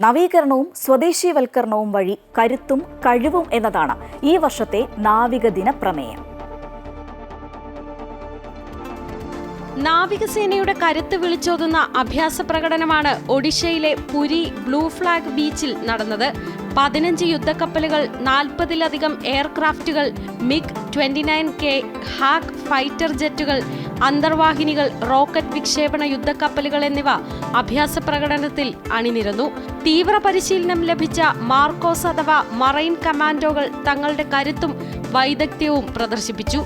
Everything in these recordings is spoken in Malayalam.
നവീകരണവും സ്വദേശീവൽക്കരണവും വഴി കരുത്തും കഴിവും എന്നതാണ് ഈ വർഷത്തെ നാവികദിന പ്രമേയം നാവികസേനയുടെ കരുത്ത് വിളിച്ചോതുന്ന അഭ്യാസ പ്രകടനമാണ് ഒഡീഷയിലെ പുരി ബ്ലൂ ഫ്ലാഗ് ബീച്ചിൽ നടന്നത്. പതിനഞ്ച് യുദ്ധക്കപ്പലുകൾ നാൽപ്പതിലധികം എയർക്രാഫ്റ്റുകൾ MiG twenty nine K Hawk fighter ജെറ്റുകൾ അന്തർവാഹിനികൾ റോക്കറ്റ് വിക്ഷേപണ യുദ്ധക്കപ്പലുകൾ എന്നിവ അഭ്യാസ പ്രകടനത്തിൽ അണിനിരന്നു. തീവ്ര പരിശീലനം ലഭിച്ച മാർക്കോസ് അഥവാ മറൈൻ കമാൻഡോകൾ തങ്ങളുടെ കരുത്തും വൈദഗ്ധ്യവും പ്രദർശിപ്പിച്ചു.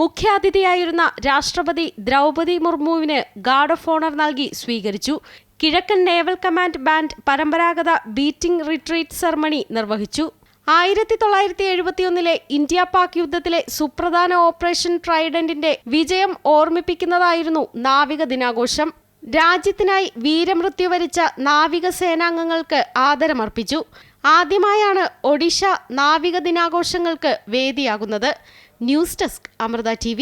മുഖ്യാതിഥിയായിരുന്ന രാഷ്ട്രപതി ദ്രൗപതി മുർമുവിന് ഗാർഡ് ഓഫ് ഓണർ നൽകി സ്വീകരിച്ചു. കിഴക്കൻ നേവൽ കമാൻഡ് ബാൻഡ് പരമ്പരാഗത ബീറ്റിംഗ് റിട്രീറ്റ് സെറമണി നിർവഹിച്ചു. ആയിരത്തി തൊള്ളായിരത്തി എഴുപത്തിയൊന്നിലെ ഇന്ത്യ പാക് യുദ്ധത്തിലെ സുപ്രധാന ഓപ്പറേഷൻ ട്രൈഡന്റിന്റെ വിജയം ഓർമ്മിപ്പിക്കുന്നതായിരുന്നു നാവിക ദിനാഘോഷം. രാജ്യത്തിനായി വീരമൃത്യു വരിച്ച നാവിക സേനാംഗങ്ങൾക്ക് ആദരമർപ്പിച്ചു. ആദ്യമായാണ് ഒഡീഷ നാവിക ദിനാഘോഷങ്ങൾക്ക് വേദിയാകുന്നത്. News desk Amrita T